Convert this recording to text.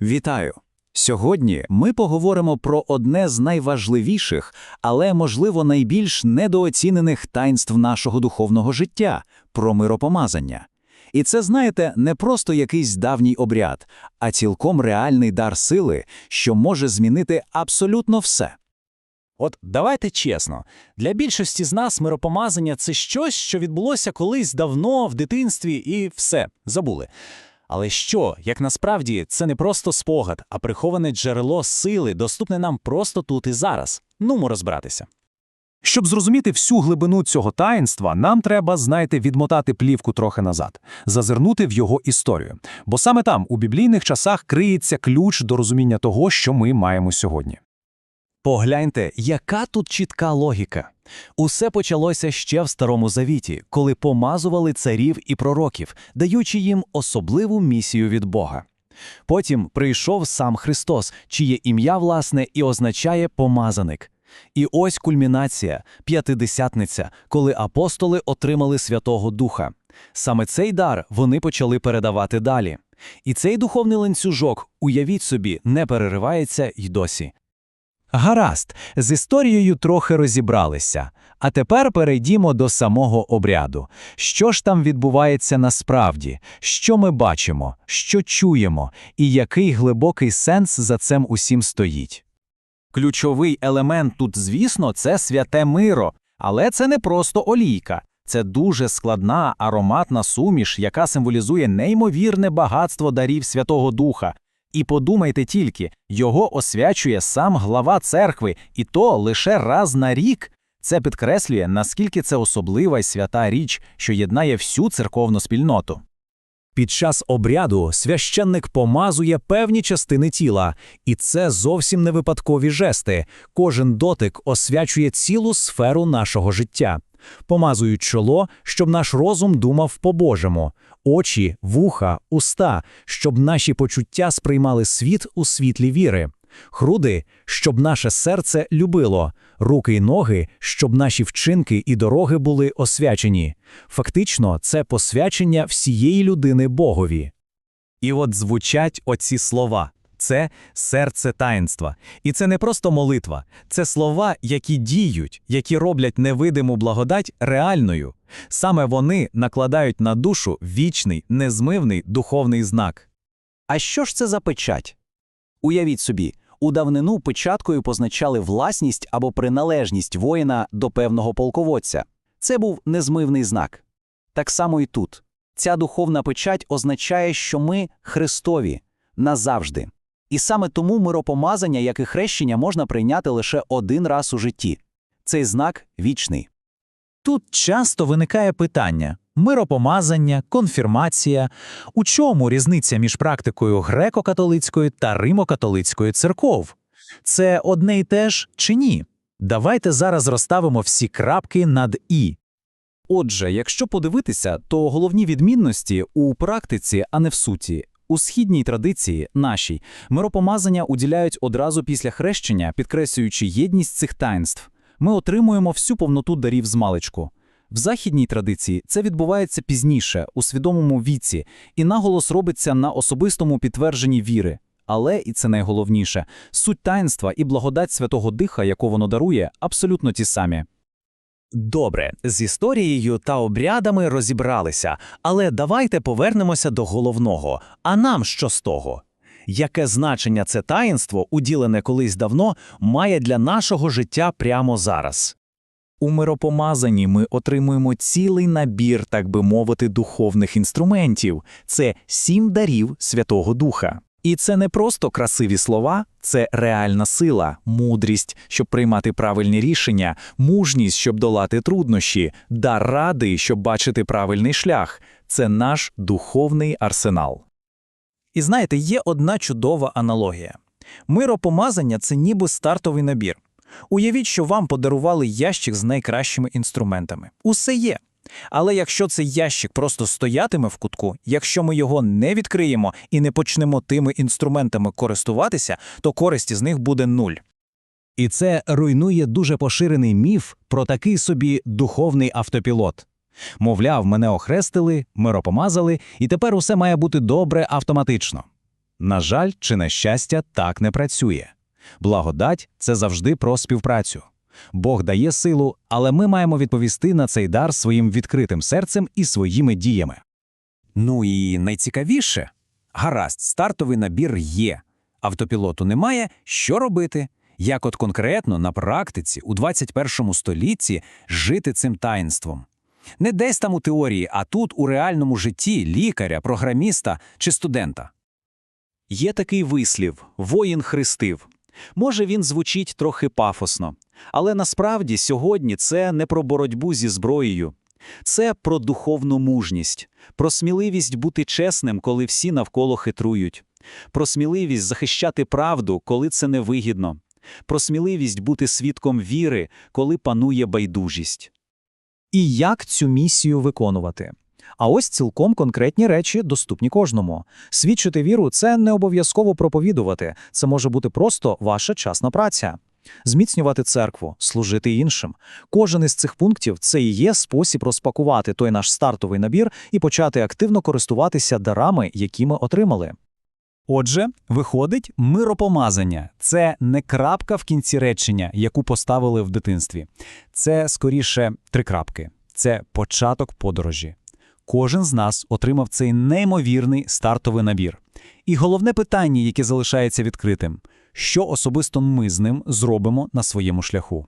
Вітаю! Сьогодні ми поговоримо про одне з найважливіших, але, можливо, найбільш недооцінених таїнств нашого духовного життя про миропомазання. І це, знаєте, не просто якийсь давній обряд, а цілком реальний дар сили, що може змінити абсолютно все. От давайте чесно, для більшості з нас миропомазання це щось, що відбулося колись давно в дитинстві, і все, забули. Але що, як насправді, це не просто спогад, а приховане джерело сили, доступне нам просто тут і зараз. Нумо розбиратися. Щоб зрозуміти всю глибину цього таїнства, нам треба, знаєте, відмотати плівку трохи назад, зазирнути в його історію. Бо саме там, у біблійних часах, криється ключ до розуміння того, що ми маємо сьогодні. Погляньте, яка тут чітка логіка. Усе почалося ще в Старому Завіті, коли помазували царів і пророків, даючи їм особливу місію від Бога. Потім прийшов сам Христос, чиє ім'я, власне, і означає помазаник. І ось кульмінація, п'ятидесятниця, коли апостоли отримали Святого Духа. Саме цей дар вони почали передавати далі. І цей духовний ланцюжок, уявіть собі, не переривається й досі. Гаразд, з історією трохи розібралися. А тепер перейдімо до самого обряду. Що ж там відбувається насправді? Що ми бачимо, що чуємо, і який глибокий сенс за цим усім стоїть? Ключовий елемент тут, звісно, це святе миро, але це не просто олійка. Це дуже складна ароматна суміш, яка символізує неймовірне багатство дарів Святого Духа. І подумайте тільки, його освячує сам глава церкви, і то лише раз на рік. Це підкреслює, наскільки це особлива й свята річ, що єднає всю церковну спільноту. Під час обряду священник помазує певні частини тіла, і це зовсім не випадкові жести. Кожен дотик освячує цілу сферу нашого життя. Помазують чоло, щоб наш розум думав по-божому, очі, вуха, уста, щоб наші почуття сприймали світ у світлі віри, груди, щоб наше серце любило, руки й ноги, щоб наші вчинки і дороги були освячені. Фактично, це посвячення всієї людини Богові. І от звучать оці слова. Це серце таїнства. І це не просто молитва, це слова, які діють, які роблять невидиму благодать реальною. Саме вони накладають на душу вічний, незмивний духовний знак. А що ж це за печать? Уявіть собі, у давнину печаткою позначали власність або приналежність воїна до певного полководця. Це був незмивний знак. Так само і тут. Ця духовна печать означає, що ми Христові назавжди. І саме тому миропомазання, як і хрещення, можна прийняти лише один раз у житті. Цей знак вічний. Тут часто виникає питання: миропомазання, конфірмація. У чому різниця між практикою греко-католицької та римо-католицької церков? Це одне й те ж чи ні? Давайте зараз розставимо всі крапки над і. Отже, якщо подивитися, то головні відмінності у практиці, а не в суті. У східній традиції, нашій, миропомазання уділяють одразу після хрещення, підкреслюючи єдність цих таїнств. Ми отримуємо всю повноту дарів з маличку. В західній традиції це відбувається пізніше, у свідомому віці, і наголос робиться на особистому підтвердженні віри. Але, і це найголовніше, суть таїнства і благодать Святого Диха, яку воно дарує, абсолютно ті самі. Добре, з історією та обрядами розібралися, але давайте повернемося до головного. А нам що з того? Яке значення це таїнство, уділене колись давно, має для нашого життя прямо зараз? У миропомазанні ми отримуємо цілий набір, так би мовити, духовних інструментів це сім дарів Святого Духа. І це не просто красиві слова, це реальна сила, мудрість, щоб приймати правильні рішення, мужність, щоб долати труднощі, дар ради, щоб бачити правильний шлях. Це наш духовний арсенал. І знаєте, є одна чудова аналогія. Миропомазання це ніби стартовий набір. Уявіть, що вам подарували ящик з найкращими інструментами. Усе є. Але якщо цей ящик просто стоятиме в кутку, якщо ми його не відкриємо і не почнемо тими інструментами користуватися, то користі з них буде нуль. І це руйнує дуже поширений міф про такий собі духовний автопілот. Мовляв, мене охрестили, миропомазали, і тепер усе має бути добре автоматично. На жаль, чи на щастя, так не працює. Благодать це завжди про співпрацю. Бог дає силу, але ми маємо відповісти на цей дар своїм відкритим серцем і своїми діями. Ну і найцікавіше гаразд, стартовий набір є. Автопілоту немає. Що робити? Як от конкретно на практиці у 21 столітті жити цим таїнством? Не десь там у теорії, а тут у реальному житті лікаря, програміста чи студента. Є такий вислів «воїн хрестив». Може, він звучить трохи пафосно, але насправді сьогодні це не про боротьбу зі зброєю. Це про духовну мужність, про сміливість бути чесним, коли всі навколо хитрують, про сміливість захищати правду, коли це невигідно, про сміливість бути свідком віри, коли панує байдужість. І як цю місію виконувати? А ось цілком конкретні речі доступні кожному. Свідчити віру це не обов'язково проповідувати, це може бути просто ваша часна праця. Зміцнювати церкву, служити іншим. Кожен із цих пунктів це і є спосіб розпакувати той наш стартовий набір і почати активно користуватися дарами, які ми отримали. Отже, виходить, миропомазання – це не крапка в кінці речення, яку поставили в дитинстві. Це, скоріше, три крапки. Це початок подорожі. Кожен з нас отримав цей неймовірний стартовий набір. І головне питання, яке залишається відкритим – що особисто ми з ним зробимо на своєму шляху?